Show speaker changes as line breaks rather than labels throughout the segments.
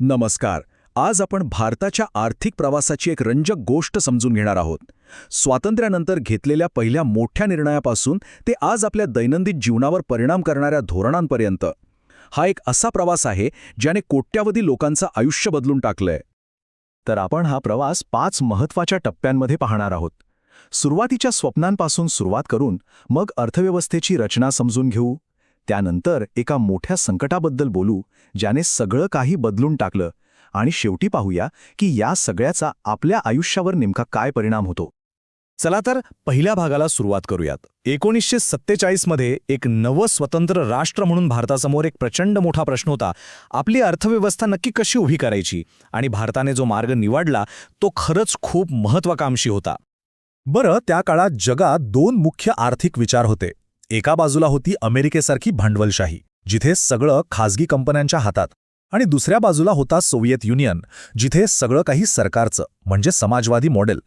नमस्कार. आज आपण भारताच्या आर्थिक प्रवासाची एक रंजक गोष्ट समजून घेणार आहोत. स्वातंत्र्यानंतर घेतलेल्या पहिल्या मोठ्या निर्णयापासून ते आज आपल्या दैनंदिन जीवनावर परिणाम करणाऱ्या धोरणांपर्यंत. हा एक असा प्रवास आहे ज्याने कोट्यावधी लोकांचं आयुष्य बदलून टाकलंय. तर आपण हा प्रवास पाच महत्त्वाच्या टप्प्यांमध्ये पाहणार आहोत. सुरुवातीच्या स्वप्नांपासून सुरुवात करून मग अर्थव्यवस्थेची रचना समजून घेऊ. त्यानंतर एका मोठ्या संकटाबद्दल बोलू ज्याने सगळं काही बदलून टाकलं. आणि शेवटी पाहूया की या सगळ्याचा आपल्या आयुष्यावर नेमका काय परिणाम होतो.
चला तर पहिल्या भागाला सुरुवात करूयात. एकोणीसशे सत्तेचाळीसमध्ये एक नवं स्वतंत्र राष्ट्र म्हणून भारतासमोर एक प्रचंड मोठा प्रश्न होता. आपली अर्थव्यवस्था नक्की कशी उभी करायची? आणि भारताने जो मार्ग निवडला तो खरंच खूप महत्वाकांक्षी होता. बरं त्या काळात जगात दोन मुख्य आर्थिक विचार होते. एका बाजूला होती अमेरिकेसारखी भांडवलशाही जिथे सगळं खाजगी कंपन्यांच्या हातात आणि दुसऱ्या बाजूला होता सोव्हिएत युनियन जिथे सगळं काही सरकारचं म्हणजे समाजवादी मॉडेल.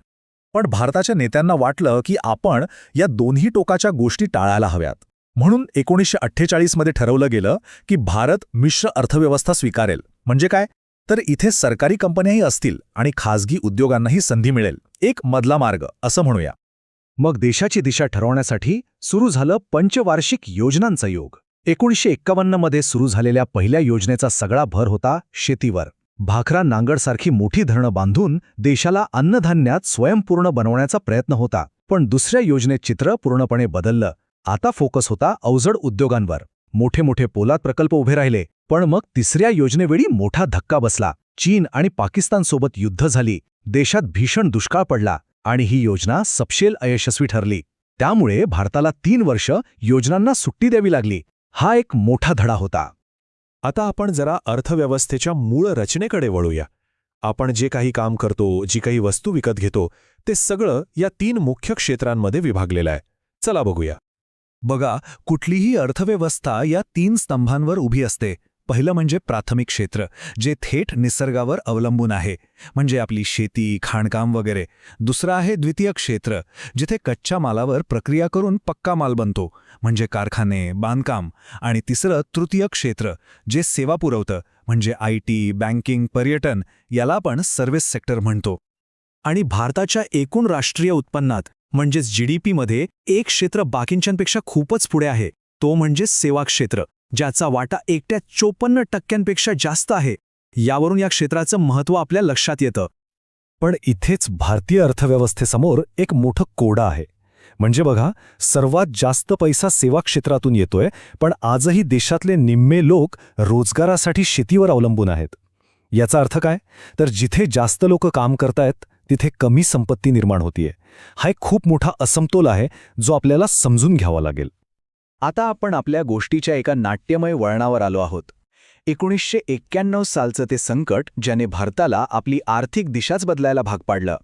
पण भारताच्या नेत्यांना वाटलं की आपण या दोन्ही टोकाच्या गोष्टी टाळायला हव्यात. म्हणून एकोणीसशे अठ्ठेचाळीसमध्ये ठरवलं गेलं की भारत मिश्र अर्थव्यवस्था स्वीकारेल. म्हणजे काय? तर इथे सरकारी कंपन्याही असतील आणि खाजगी उद्योगांनाही संधी मिळेल. एक मधला मार्ग असं म्हणूया.
मग देशाची दिशा ठरवण्यासाठी सुरू झालं पंचवार्षिक योजनांचा योग. एकोणीसशे एक्कावन्नमध्ये सुरू झालेल्या पहिल्या योजनेचा सगळा भर होता शेतीवर. भाखरा नांगडसारखी मोठी धरणं बांधून देशाला अन्नधान्यात स्वयंपूर्ण बनवण्याचा प्रयत्न होता पण दुसऱ्या योजनेत चित्र पूर्णपणे बदललं. आता फोकस होता अवजड उद्योगांवर. मोठे मोठे पोलाद प्रकल्प उभे राहिले पण मग तिसऱ्या योजनेवेळी मोठा धक्का बसला. चीन आणि पाकिस्तानसोबत युद्ध झाली. देशात भीषण दुष्काळ पडला. आणि ही योजना सपशेल अयशस्वी ठरली. त्यामुळे भारताला तीन वर्ष योजनांना सुट्टी द्यावी लागली. हा एक मोठा धडा होता.
आता आपण जरा अर्थव्यवस्थेच्या मूळ रचनेकडे वळूया. आपण जे काही काम करतो जी काही वस्तू विकत घेतो ते सगळं या तीन मुख्य क्षेत्रांमध्ये विभागलेलं आहे. चला बघूया. बघा कुठलीही अर्थव्यवस्था या तीन स्तंभांवर उभी असते. पहिलं म्हणजे प्राथमिक क्षेत्र जे थेट निसर्गावर अवलंबून आहे म्हणजे आपली शेती खाणकाम वगैरे. दुसरं आहे द्वितीय क्षेत्र जिथे कच्च्या मालावर प्रक्रिया करून पक्का माल बनतो म्हणजे कारखाने बांधकाम. आणि तिसरं तृतीय क्षेत्र जे सेवा पुरवतं म्हणजे आय टी बँकिंग पर्यटन याला आपण सर्व्हिस सेक्टर म्हणतो. आणि भारताच्या एकूण राष्ट्रीय उत्पन्नात म्हणजेच जीडीपीमध्ये एक क्षेत्र बाकींच्यांपेक्षा खूपच पुढे आहे तो म्हणजे सेवा क्षेत्र. ज्याचा वाटा एकट्या चोपन्न टक्क्यांपेक्षा जास्त आहे यावरून या क्षेत्राचं महत्त्व आपल्या लक्षात येतं. पण इथेच भारतीय अर्थव्यवस्थेसमोर एक मोठं कोडं आहे. म्हणजे बघा सर्वात जास्त पैसा सेवा क्षेत्रातून येतोय पण आजही देशातले निम्मे लोक रोजगारासाठी शेतीवर अवलंबून आहेत. याचा अर्थ काय? तर जिथे जास्त लोक काम करतायत तिथे कमी संपत्ती निर्माण होतीये. हा एक खूप मोठा असमतोल आहे जो आपल्याला समजून घ्यावा लागेल.
आता आपण आपल्या गोष्टीच्या एका नाट्यमय वळणावर आलो आहोत. एकोणीसशे एक्क्याण्णव सालचं ते संकट ज्याने भारताला आपली आर्थिक दिशाच बदलायला भाग पाडलं.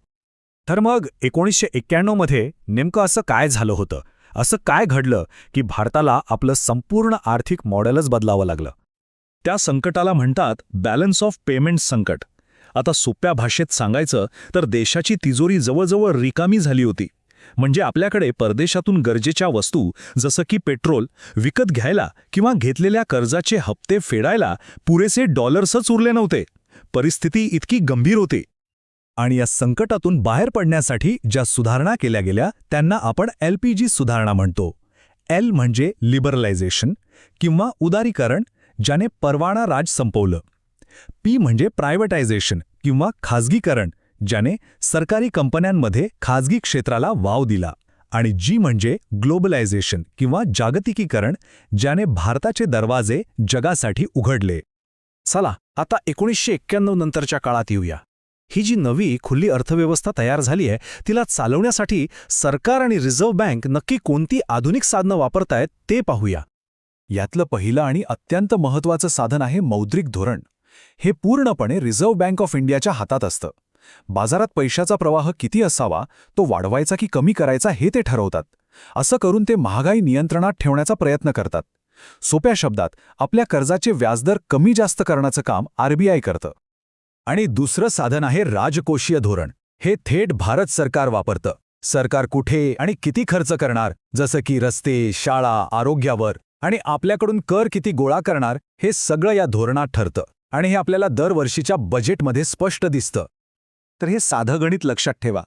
तर मग एकोणीसशे एक्क्याण्णवमध्ये नेमकं असं काय झालं होतं? असं काय घडलं की भारताला आपलं संपूर्ण आर्थिक मॉडेलच बदलावं लागलं? त्या संकटाला म्हणतात बॅलन्स ऑफ पेमेंट संकट. आता सोप्या भाषेत सांगायचं तर देशाची तिजोरी जवळजवळ रिकामी झाली होती. म्हणजे आपल्याकडे परदेशातून गरजेच्या वस्तू जसं की पेट्रोल विकत घ्यायला किंवा घेतलेल्या कर्जाचे हप्ते फेडायला पुरेसे डॉलर्सच उरले नव्हते. परिस्थिती इतकी गंभीर होती. आणि या संकटातून बाहेर पडण्यासाठी ज्या सुधारणा केल्या गेल्या त्यांना आपण एल सुधारणा म्हणतो. एल म्हणजे लिबरलायझेशन किंवा उदारीकरण ज्याने परवाना राज संपवलं. पी म्हणजे प्रायव्हेटायझेशन किंवा खाजगीकरण ज्याने सरकारी कंपन्यांमध्ये खाजगी क्षेत्राला वाव दिला आणि जी म्हणजे ग्लोबलायझेशन किंवा जागतिकीकरण ज्याने भारताचे दरवाजे जगासाठी उघडले. चला आता एकोणीसशे एक्क्याण्णव नंतरच्या काळात येऊया. ही जी नवी खुली अर्थव्यवस्था तयार झाली आहे तिला चालवण्यासाठी सरकार आणि रिझर्व्ह बँक नक्की कोणती आधुनिक साधनं वापरतायत ते पाहूया.
यातलं पहिलं आणि अत्यंत महत्वाचं साधन आहे मौद्रिक धोरण. हे पूर्णपणे रिझर्व्ह बँक ऑफ इंडियाच्या हातात असतं. बाजारात पैशाचा प्रवाह किती असावा तो वाढवायचा की कमी करायचा हे ते ठरवतात. असं करून ते महागाई नियंत्रणात ठेवण्याचा प्रयत्न करतात. सोप्या शब्दात आपल्या कर्जाचे व्याजदर कमी जास्त करण्याचं काम आरबीआय करतं. आणि दुसरं साधन आहे राजकोषीय धोरण. हे थेट भारत सरकार वापरतं. सरकार कुठे आणि किती खर्च करणार जसं की रस्ते शाळा आरोग्यावर आणि आपल्याकडून कर किती गोळा करणार हे सगळं या धोरणात ठरतं. आणि हे आपल्याला दरवर्षीच्या बजेटमध्ये स्पष्ट दिसतं. तर हे साधं गणित लक्षात ठेवा.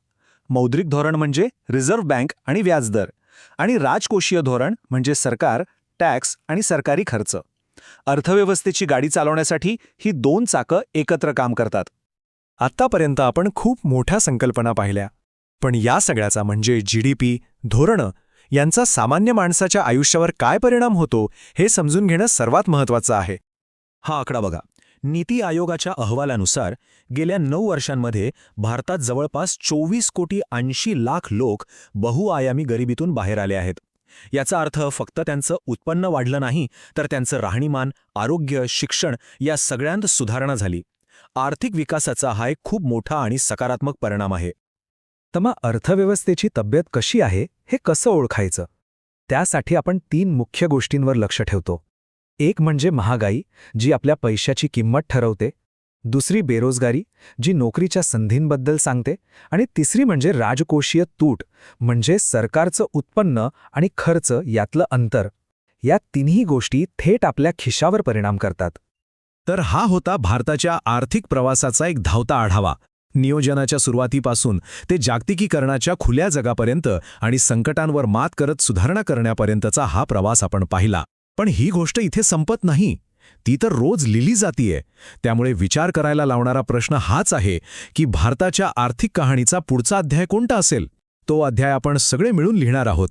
मौद्रिक धोरण म्हणजे रिझर्व्ह बँक आणि व्याजदर आणि राजकोषीय धोरण म्हणजे सरकार टॅक्स आणि सरकारी खर्च. अर्थव्यवस्थेची गाडी चालवण्यासाठी ही दोन चाकं एकत्र काम करतात.
आत्तापर्यंत आपण खूप मोठ्या संकल्पना पाहिल्या. पण या सगळ्याचा म्हणजे जीडीपी धोरणं यांचा सामान्य माणसाच्या आयुष्यावर काय परिणाम होतो हे समजून घेणं सर्वात महत्त्वाचं आहे.
हा आकडा बघा. नीती आयोगाच्या अहवालानुसार गेल्या नऊ वर्षांमध्ये भारतात जवळपास चोवीस कोटी ऐंशी लाख लोक बहुआयामी गरिबीतून बाहेर आले आहेत. याचा अर्थ फक्त त्यांचं उत्पन्न वाढलं नाही तर त्यांचं राहणीमान आरोग्य शिक्षण या सगळ्यांत सुधारणा झाली. आर्थिक विकासाचा हा एक खूप मोठा आणि सकारात्मक परिणाम आहे.
तर मग अर्थव्यवस्थेची तब्येत कशी आहे हे कसं ओळखायचं? त्यासाठी आपण तीन मुख्य गोष्टींवर लक्ष ठेवतो. एक म्हणजे महागाई जी आपल्या पैशाची किंमत ठरवते. दुसरी बेरोजगारी जी नोकरीच्या संधींबद्दल सांगते. आणि तिसरी म्हणजे राजकोषीय तूट म्हणजे सरकारचं उत्पन्न आणि खर्च यातलं अंतर. या तिन्ही गोष्टी थेट आपल्या खिशावर परिणाम करतात.
तर हा होता भारताच्या आर्थिक प्रवासाचा एक धावता आढावा. नियोजनाच्या सुरुवातीपासून ते जागतिकीकरणाच्या खुल्या जगापर्यंत आणि संकटांवर मात करत सुधारणा करण्यापर्यंतचा हा प्रवास आपण पाहिला. पण ही गोष्ट इथे संपत नाही. ती तर रोज लिहिली जातीये. त्यामुळे विचार करायला लावणारा प्रश्न हाच आहे की भारताच्या आर्थिक कहाणीचा पुढचा अध्याय कोणता असेल? तो अध्याय आपण सगळे मिळून लिहिणार आहोत.